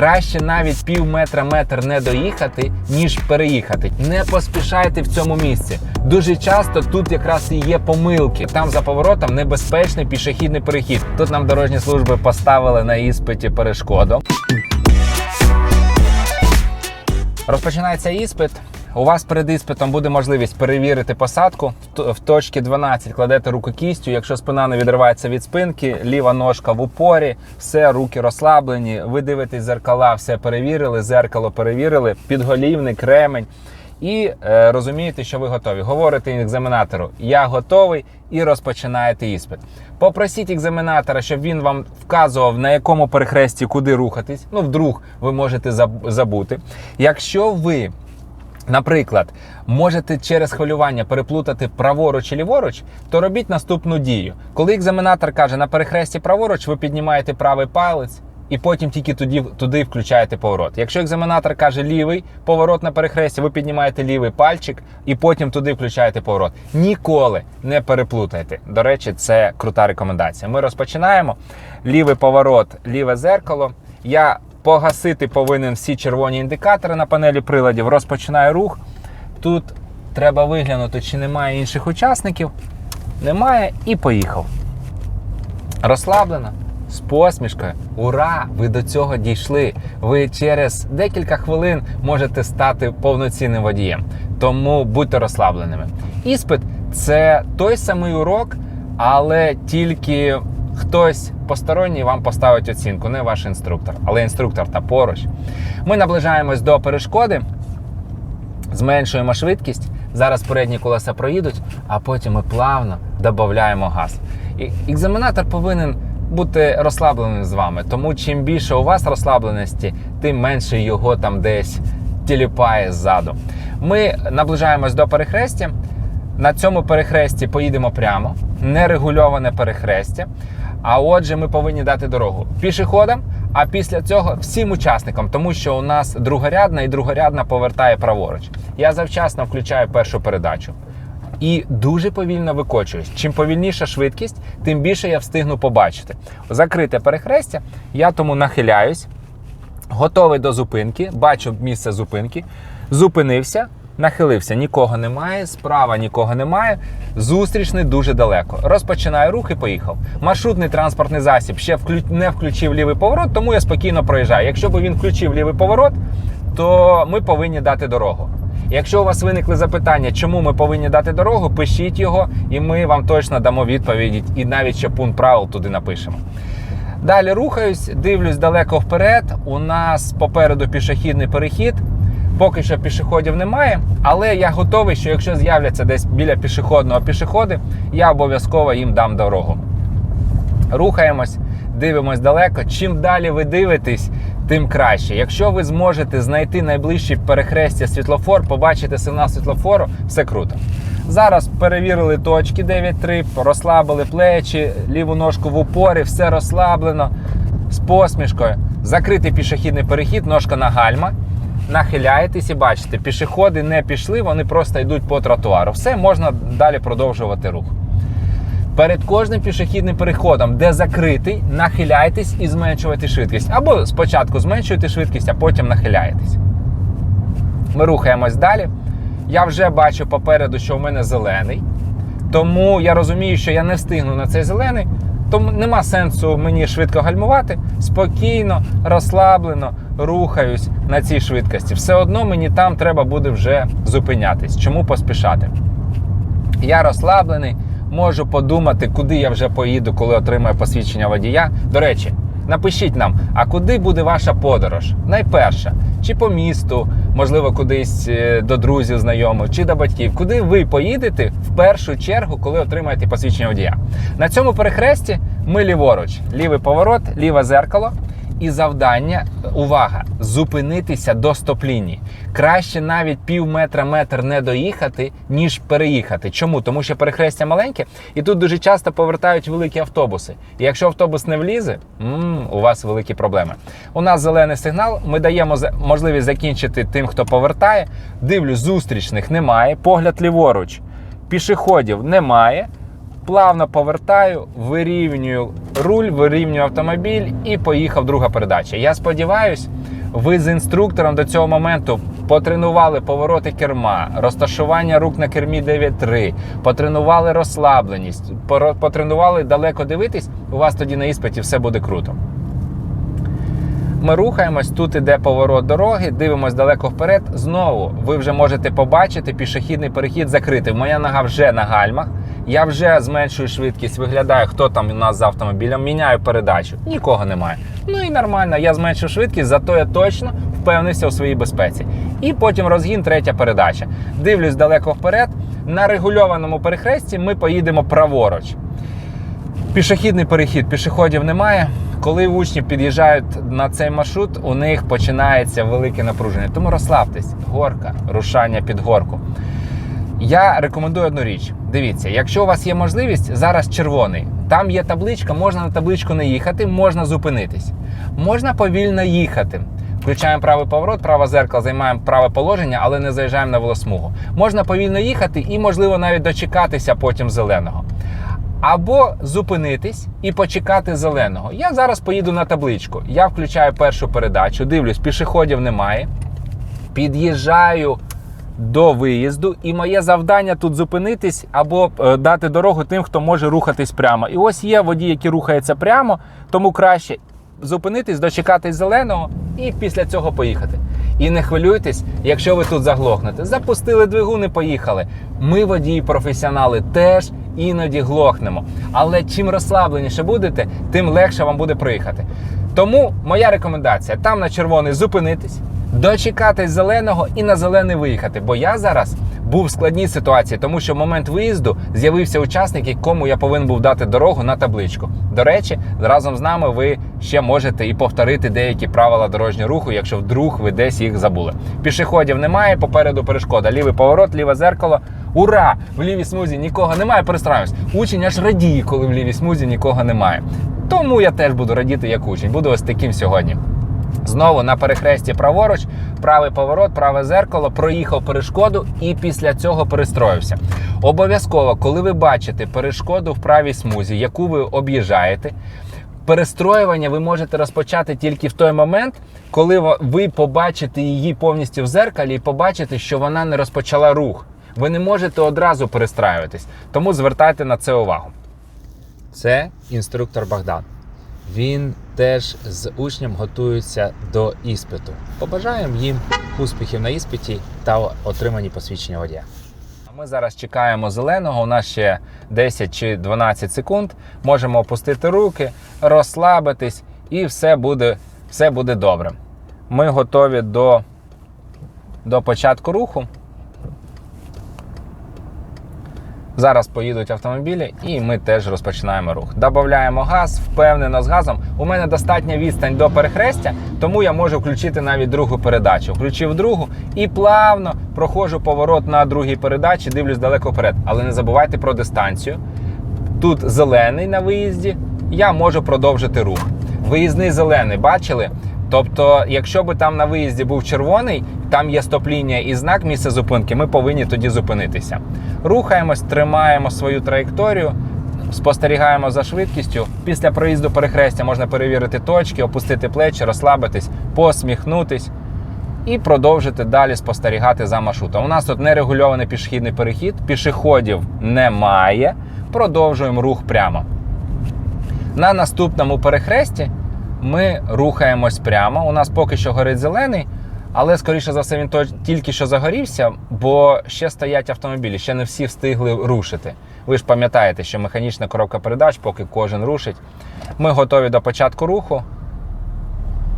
Краще навіть пів метра метр не доїхати, ніж переїхати. Не поспішайте в цьому місці. Дуже часто тут якраз і є помилки. Там за поворотом небезпечний пішохідний перехід. Тут нам дорожні служби поставили на іспиті перешкоду. Розпочинається іспит. У вас перед іспитом буде можливість перевірити посадку. В точці 12 кладете руку кістю. Якщо спина не відривається від спинки, ліва ножка в упорі, все, руки розслаблені. Ви дивитесь зеркала, все перевірили, зеркало перевірили, підголівник, ремень. І е, розумієте, що ви готові. Говорите екзаменатору, я готовий, і розпочинаєте іспит. Попросіть екзаменатора, щоб він вам вказував, на якому перехресті куди рухатись. Ну, вдруг ви можете забути. Якщо ви Наприклад, можете через хвилювання переплутати праворуч чи ліворуч, то робіть наступну дію. Коли екзаменатор каже на перехресті праворуч, ви піднімаєте правий палець і потім тільки туди, туди включаєте поворот. Якщо екзаменатор каже лівий поворот на перехресті, ви піднімаєте лівий пальчик і потім туди включаєте поворот. Ніколи не переплутайте. До речі, це крута рекомендація. Ми розпочинаємо. Лівий поворот, ліве зеркало. Я погасити повинен всі червоні індикатори на панелі приладів. Розпочинаю рух. Тут треба виглянути, чи немає інших учасників. Немає і поїхав. Розслаблено, з посмішкою. Ура! Ви до цього дійшли. Ви через декілька хвилин можете стати повноцінним водієм. Тому будьте розслабленими. Іспит це той самий урок, але тільки хтось посторонній вам поставить оцінку, не ваш інструктор, але інструктор та поруч. Ми наближаємось до перешкоди, зменшуємо швидкість. Зараз передні колеса проїдуть, а потім ми плавно додаємо газ. І екзаменатор повинен бути розслабленим з вами. Тому чим більше у вас розслабленості, тим менше його там десь тіліпає ззаду. Ми наближаємось до перехрестя. На цьому перехресті поїдемо прямо, нерегульоване перехрестя. А отже, ми повинні дати дорогу пішоходам, а після цього всім учасникам, тому що у нас другорядна і другорядна повертає праворуч. Я завчасно включаю першу передачу і дуже повільно викочуюсь. Чим повільніша швидкість, тим більше я встигну побачити. Закрите перехрестя, я тому нахиляюсь, готовий до зупинки, бачу місце зупинки, зупинився. Нахилився, нікого немає, справа нікого немає. Зустрічний дуже далеко. Розпочинаю рух і поїхав. Маршрутний транспортний засіб ще не включив лівий поворот, тому я спокійно проїжджаю. Якщо б він включив лівий поворот, то ми повинні дати дорогу. Якщо у вас виникли запитання, чому ми повинні дати дорогу, пишіть його, і ми вам точно дамо відповіді, і навіть ще пункт правил туди напишемо. Далі рухаюсь, дивлюсь далеко вперед. У нас попереду пішохідний перехід. Поки що пішоходів немає, але я готовий, що якщо з'являться десь біля пішохідного пішоходи, я обов'язково їм дам дорогу. Рухаємось, дивимось далеко. Чим далі ви дивитесь, тим краще. Якщо ви зможете знайти найближче перехрестя світлофор, побачити сигнал світлофору, все круто. Зараз перевірили точки 9.3, розслабили плечі, ліву ножку в упорі, все розслаблено з посмішкою. Закритий пішохідний перехід, ножка на гальма. Нахиляєтесь і бачите, пішоходи не пішли, вони просто йдуть по тротуару. Все, можна далі продовжувати рух. Перед кожним пішохідним переходом, де закритий, нахиляйтесь і зменшуйте швидкість. Або спочатку зменшуєте швидкість, а потім нахиляєтесь. Ми рухаємось далі. Я вже бачу попереду, що в мене зелений. Тому я розумію, що я не встигну на цей зелений. Тому нема сенсу мені швидко гальмувати. Спокійно, розслаблено рухаюсь на цій швидкості. Все одно мені там треба буде вже зупинятись. Чому поспішати? Я розслаблений, можу подумати, куди я вже поїду, коли отримаю посвідчення водія. До речі, напишіть нам, а куди буде ваша подорож? Найперша, чи по місту, можливо, кудись е, до друзів, знайомих, чи до батьків. Куди ви поїдете в першу чергу, коли отримаєте посвідчення водія? На цьому перехресті ми ліворуч, лівий поворот, ліве зеркало. І завдання, увага, зупинитися до стоп-лінії. Краще навіть пів метра метр не доїхати, ніж переїхати. Чому? Тому що перехрестя маленьке, і тут дуже часто повертають великі автобуси. І якщо автобус не влізе, м, у вас великі проблеми. У нас зелений сигнал. Ми даємо можливість закінчити тим, хто повертає. Дивлюсь, зустрічних немає. Погляд ліворуч, пішоходів немає плавно повертаю, вирівнюю руль, вирівнюю автомобіль і поїхав друга передача. Я сподіваюся, ви з інструктором до цього моменту потренували повороти керма, розташування рук на кермі 9.3, потренували розслабленість, потренували далеко дивитись, у вас тоді на іспиті все буде круто. Ми рухаємось, тут іде поворот дороги, дивимось далеко вперед. Знову ви вже можете побачити пішохідний перехід закритий. Моя нога вже на гальмах. Я вже зменшую швидкість, виглядаю, хто там у нас з автомобілем, міняю передачу. Нікого немає. Ну і нормально, я зменшу швидкість, зато я точно впевнився у своїй безпеці. І потім розгін, третя передача. Дивлюсь далеко вперед. На регульованому перехресті ми поїдемо праворуч. Пішохідний перехід, пішоходів немає. Коли учні під'їжджають на цей маршрут, у них починається велике напруження. Тому розслабтесь, горка, рушання під горку. Я рекомендую одну річ. Дивіться, якщо у вас є можливість, зараз червоний. Там є табличка, можна на табличку не їхати, можна зупинитись. Можна повільно їхати. Включаємо правий поворот, праве зеркало, займаємо праве положення, але не заїжджаємо на велосмугу. Можна повільно їхати і, можливо, навіть дочекатися потім зеленого. Або зупинитись і почекати зеленого. Я зараз поїду на табличку. Я включаю першу передачу, дивлюсь, пішоходів немає. Під'їжджаю до виїзду, і моє завдання тут зупинитись або е, дати дорогу тим, хто може рухатись прямо. І ось є водій, який рухається прямо, тому краще зупинитись, дочекатись зеленого і після цього поїхати. І не хвилюйтесь, якщо ви тут заглохнете. Запустили двигун і поїхали. Ми, водії, професіонали, теж іноді глохнемо. Але чим розслабленіше будете, тим легше вам буде проїхати. Тому моя рекомендація: там на червоний зупинитись, дочекатись зеленого і на зелений виїхати. Бо я зараз був в складній ситуації, тому що в момент виїзду з'явився учасник, якому я повинен був дати дорогу на табличку. До речі, разом з нами ви ще можете і повторити деякі правила дорожнього руху, якщо вдруг ви десь їх забули. Пішоходів немає, попереду перешкода. Лівий поворот, ліве зеркало. Ура! В лівій смузі нікого немає. Перестраюсь. Учень аж радіє, коли в лівій смузі нікого немає. Тому я теж буду радіти як учень. Буду ось таким сьогодні. Знову на перехресті праворуч, правий поворот, праве зеркало, проїхав перешкоду і після цього перестроївся. Обов'язково, коли ви бачите перешкоду в правій смузі, яку ви об'їжджаєте, перестроювання ви можете розпочати тільки в той момент, коли ви побачите її повністю в зеркалі і побачите, що вона не розпочала рух. Ви не можете одразу перестраюватись, тому звертайте на це увагу. Це інструктор Богдан. Він теж з учнем готується до іспиту. Побажаємо їм успіхів на іспиті та отримані посвідчення водія. Ми зараз чекаємо зеленого. У нас ще 10 чи 12 секунд. Можемо опустити руки, розслабитись, і все буде, все буде добре. Ми готові до, до початку руху. Зараз поїдуть автомобілі, і ми теж розпочинаємо рух. Добавляємо газ, впевнено з газом. У мене достатня відстань до перехрестя, тому я можу включити навіть другу передачу. Включив другу і плавно проходжу поворот на другій передачі, дивлюсь далеко вперед. Але не забувайте про дистанцію. Тут зелений на виїзді, я можу продовжити рух. Виїзний зелений, бачили? Тобто, якщо би там на виїзді був червоний, там є стоп-лінія і знак місця зупинки, ми повинні тоді зупинитися. Рухаємось, тримаємо свою траєкторію, спостерігаємо за швидкістю. Після проїзду перехрестя можна перевірити точки, опустити плечі, розслабитись, посміхнутись і продовжити далі спостерігати за маршрутом. У нас тут нерегульований пішохідний перехід, пішоходів немає. Продовжуємо рух прямо. На наступному перехресті ми рухаємось прямо. У нас поки що горить зелений, але скоріше за все він тільки що загорівся, бо ще стоять автомобілі, ще не всі встигли рушити. Ви ж пам'ятаєте, що механічна коробка передач, поки кожен рушить. Ми готові до початку руху.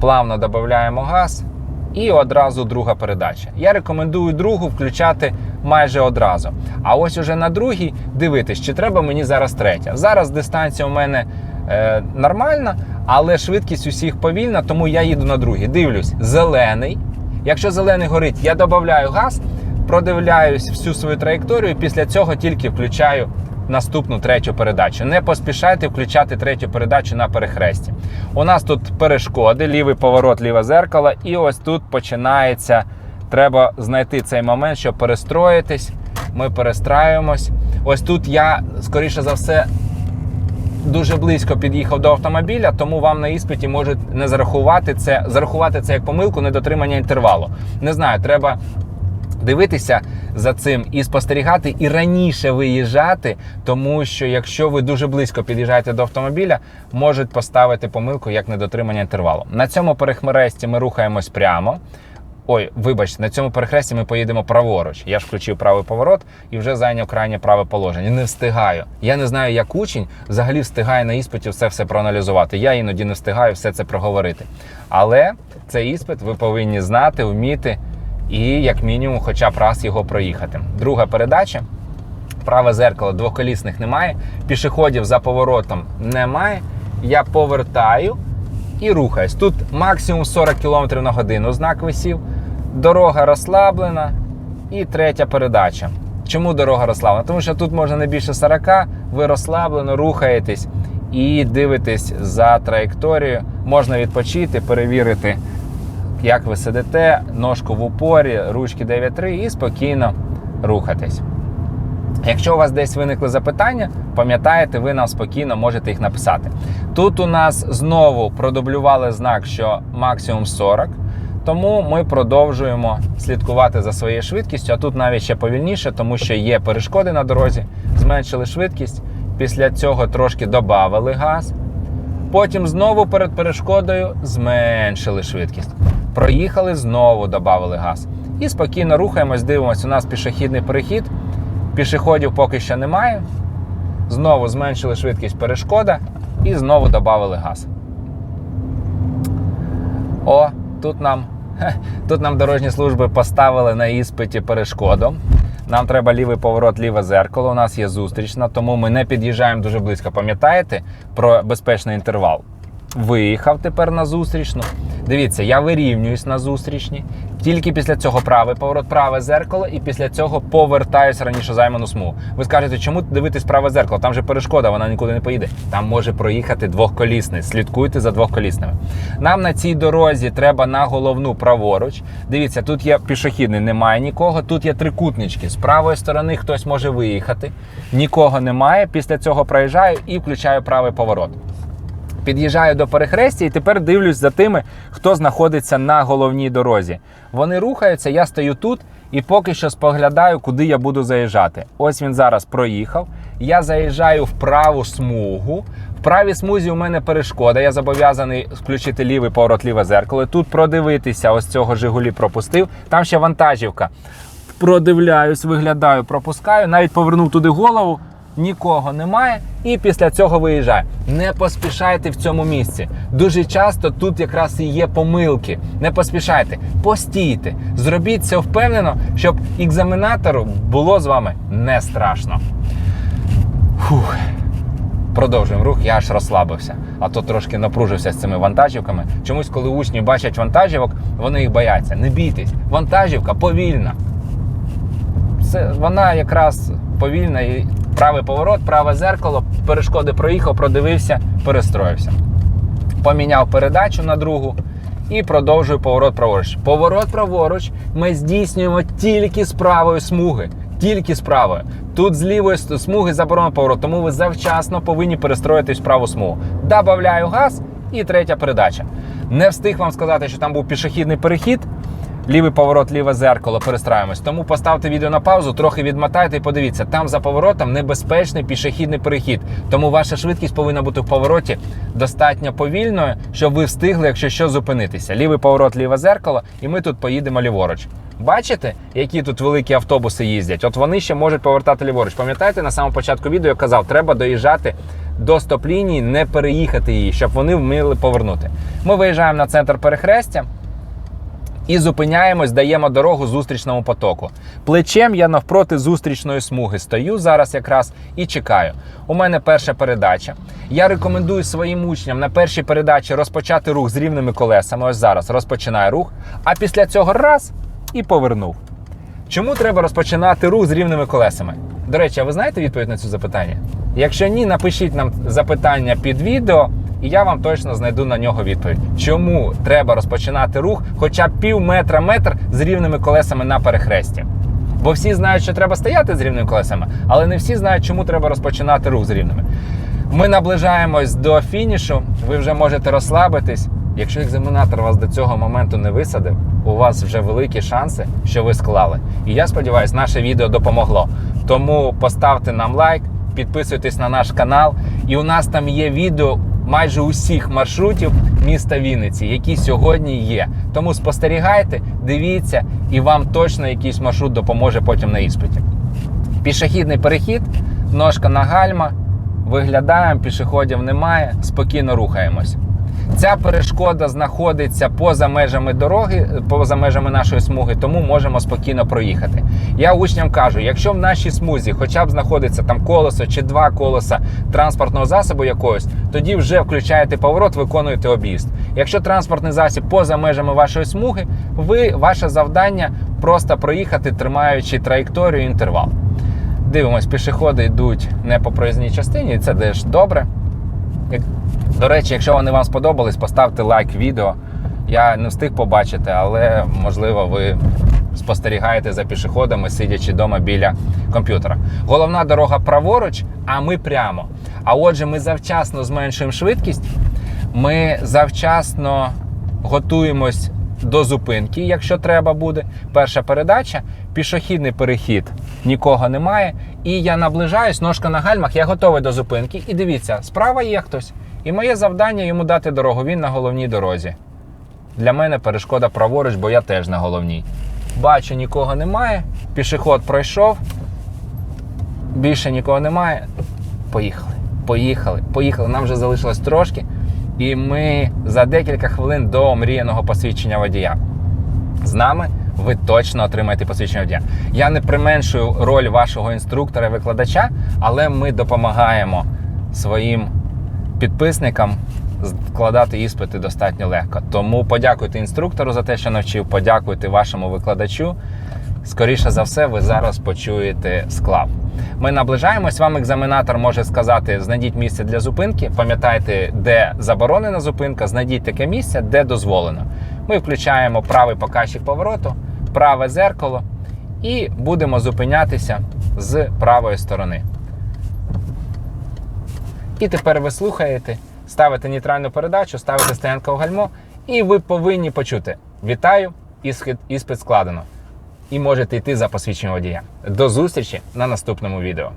Плавно додаємо газ і одразу друга передача. Я рекомендую другу включати майже одразу. А ось уже на другій дивитись, чи треба мені зараз третя. Зараз дистанція у мене е, нормальна, але швидкість усіх повільна, тому я їду на другій. Дивлюсь, зелений. Якщо зелений горить, я додаю газ, продивляюсь всю свою траєкторію, і після цього тільки включаю наступну третю передачу. Не поспішайте включати третю передачу на перехресті. У нас тут перешкоди, лівий поворот, ліве зеркало, і ось тут починається. Треба знайти цей момент, щоб перестроїтись. Ми перестраюємось. Ось тут я, скоріше за все, дуже близько під'їхав до автомобіля, тому вам на іспиті можуть не зарахувати це, зарахувати це як помилку недотримання інтервалу. Не знаю, треба дивитися за цим і спостерігати, і раніше виїжджати, тому що якщо ви дуже близько під'їжджаєте до автомобіля, можуть поставити помилку як недотримання інтервалу. На цьому перехресті ми рухаємось прямо. Ой, вибачте, на цьому перехресті ми поїдемо праворуч. Я ж включив правий поворот і вже зайняв крайнє праве положення. Не встигаю. Я не знаю, як учень взагалі встигає на іспиті все все проаналізувати. Я іноді не встигаю все це проговорити. Але цей іспит ви повинні знати, вміти і, як мінімум, хоча б раз його проїхати. Друга передача. Праве зеркало двоколісних немає, пішоходів за поворотом немає. Я повертаю і рухаюсь. Тут максимум 40 км на годину знак висів. Дорога розслаблена. І третя передача. Чому дорога розслаблена? Тому що тут можна не більше 40, ви розслаблено рухаєтесь і дивитесь за траєкторією. Можна відпочити, перевірити, як ви сидите, ножку в упорі, ручки 9.3 і спокійно рухатись. Якщо у вас десь виникли запитання, пам'ятаєте, ви нам спокійно можете їх написати. Тут у нас знову продублювали знак, що максимум 40, тому ми продовжуємо слідкувати за своєю швидкістю. А тут навіть ще повільніше, тому що є перешкоди на дорозі, зменшили швидкість. Після цього трошки додали газ. Потім знову перед перешкодою зменшили швидкість. Проїхали, знову додали газ. І спокійно рухаємось, дивимося, у нас пішохідний перехід. Пішоходів поки що немає. Знову зменшили швидкість перешкода і знову додали газ. О, тут нам, тут нам дорожні служби поставили на іспиті перешкоду. Нам треба лівий поворот, ліве зеркало. У нас є зустрічна, тому ми не під'їжджаємо дуже близько. Пам'ятаєте про безпечний інтервал? Виїхав тепер на зустрічну. Дивіться, я вирівнююсь на зустрічні. Тільки після цього правий поворот, праве зеркало, і після цього повертаюсь раніше займану смугу. Ви скажете, чому дивитись праве зеркало? Там же перешкода, вона нікуди не поїде. Там може проїхати двохколісний. Слідкуйте за двохколісними. Нам на цій дорозі треба на головну праворуч. Дивіться, тут є пішохідний, немає нікого. Тут є трикутнички. З правої сторони хтось може виїхати. Нікого немає. Після цього проїжджаю і включаю правий поворот. Під'їжджаю до перехрестя і тепер дивлюсь за тими, хто знаходиться на головній дорозі. Вони рухаються, я стою тут і поки що споглядаю, куди я буду заїжджати. Ось він зараз проїхав. Я заїжджаю в праву смугу. В правій смузі у мене перешкода. Я зобов'язаний включити лівий поворот, ліве зеркало. Тут продивитися, ось цього Жигулі пропустив. Там ще вантажівка. Продивляюсь, виглядаю, пропускаю. Навіть повернув туди голову нікого немає, і після цього виїжджає. Не поспішайте в цьому місці. Дуже часто тут якраз і є помилки. Не поспішайте, постійте, зробіть це впевнено, щоб екзаменатору було з вами не страшно. Фух. Продовжуємо рух, я аж розслабився, а то трошки напружився з цими вантажівками. Чомусь, коли учні бачать вантажівок, вони їх бояться. Не бійтесь, вантажівка повільна. Це, вона якраз повільна і правий поворот, праве зеркало, перешкоди проїхав, продивився, перестроївся. Поміняв передачу на другу і продовжую поворот праворуч. Поворот праворуч ми здійснюємо тільки з правої смуги. Тільки з правої. Тут з лівої смуги заборонено поворот, тому ви завчасно повинні перестроїтись в праву смугу. Добавляю газ і третя передача. Не встиг вам сказати, що там був пішохідний перехід. Лівий поворот, ліве зеркало, перестраюємось. Тому поставте відео на паузу, трохи відмотайте і подивіться, там за поворотом небезпечний пішохідний перехід. Тому ваша швидкість повинна бути в повороті достатньо повільною, щоб ви встигли, якщо що, зупинитися. Лівий поворот, ліве зеркало, і ми тут поїдемо ліворуч. Бачите, які тут великі автобуси їздять? От вони ще можуть повертати ліворуч. Пам'ятаєте, на самому початку відео я казав, треба доїжджати до стоп-лінії, не переїхати її, щоб вони вміли повернути. Ми виїжджаємо на центр перехрестя. І зупиняємось, даємо дорогу зустрічному потоку. Плечем я навпроти зустрічної смуги стою зараз якраз і чекаю. У мене перша передача. Я рекомендую своїм учням на першій передачі розпочати рух з рівними колесами. Ось зараз розпочинаю рух, а після цього раз і повернув. Чому треба розпочинати рух з рівними колесами? До речі, а ви знаєте відповідь на це запитання? Якщо ні, напишіть нам запитання під відео і я вам точно знайду на нього відповідь. Чому треба розпочинати рух хоча б пів метра метр з рівними колесами на перехресті? Бо всі знають, що треба стояти з рівними колесами, але не всі знають, чому треба розпочинати рух з рівними. Ми наближаємось до фінішу. Ви вже можете розслабитись. Якщо екзаменатор вас до цього моменту не висадив, у вас вже великі шанси, що ви склали. І я сподіваюся, наше відео допомогло. Тому поставте нам лайк, підписуйтесь на наш канал. І у нас там є відео майже усіх маршрутів міста Вінниці, які сьогодні є. Тому спостерігайте, дивіться, і вам точно якийсь маршрут допоможе потім на іспиті. Пішохідний перехід, ножка на гальма. Виглядаємо, пішоходів немає, спокійно рухаємось. Ця перешкода знаходиться поза межами дороги, поза межами нашої смуги, тому можемо спокійно проїхати. Я учням кажу: якщо в нашій смузі хоча б знаходиться там колесо чи два колеса транспортного засобу якогось, тоді вже включаєте поворот, виконуєте об'їзд. Якщо транспортний засіб поза межами вашої смуги, ви ваше завдання просто проїхати, тримаючи траєкторію інтервал. Дивимось, пішоходи йдуть не по проїзній частині, і це теж добре. До речі, якщо вони вам сподобались, поставте лайк відео. Я не встиг побачити, але можливо ви спостерігаєте за пішоходами, сидячи вдома біля комп'ютера. Головна дорога праворуч, а ми прямо. А отже, ми завчасно зменшуємо швидкість, ми завчасно готуємось до зупинки, якщо треба буде. Перша передача, пішохідний перехід, нікого немає. І я наближаюсь, ножка на гальмах, я готовий до зупинки. І дивіться, справа є хтось. І моє завдання йому дати дорогу. Він на головній дорозі. Для мене перешкода праворуч, бо я теж на головній. Бачу, нікого немає. Пішоход пройшов. Більше нікого немає. Поїхали. Поїхали. Поїхали. Нам вже залишилось трошки. І ми за декілька хвилин до мріяного посвідчення водія. З нами ви точно отримаєте посвідчення водія. Я не применшую роль вашого інструктора і викладача, але ми допомагаємо своїм підписникам складати іспити достатньо легко. Тому подякуйте інструктору за те, що навчив, подякуйте вашому викладачу. Скоріше за все, ви зараз почуєте склав. Ми наближаємось. Вам екзаменатор може сказати: знайдіть місце для зупинки. Пам'ятайте, де заборонена зупинка, знайдіть таке місце, де дозволено. Ми включаємо правий показчик повороту, праве зеркало і будемо зупинятися з правої сторони. І тепер ви слухаєте, ставите нейтральну передачу, ставите стоянкове гальмо, і ви повинні почути: Вітаю! Іспит складено. І можете йти за посвідченням водія. До зустрічі на наступному відео.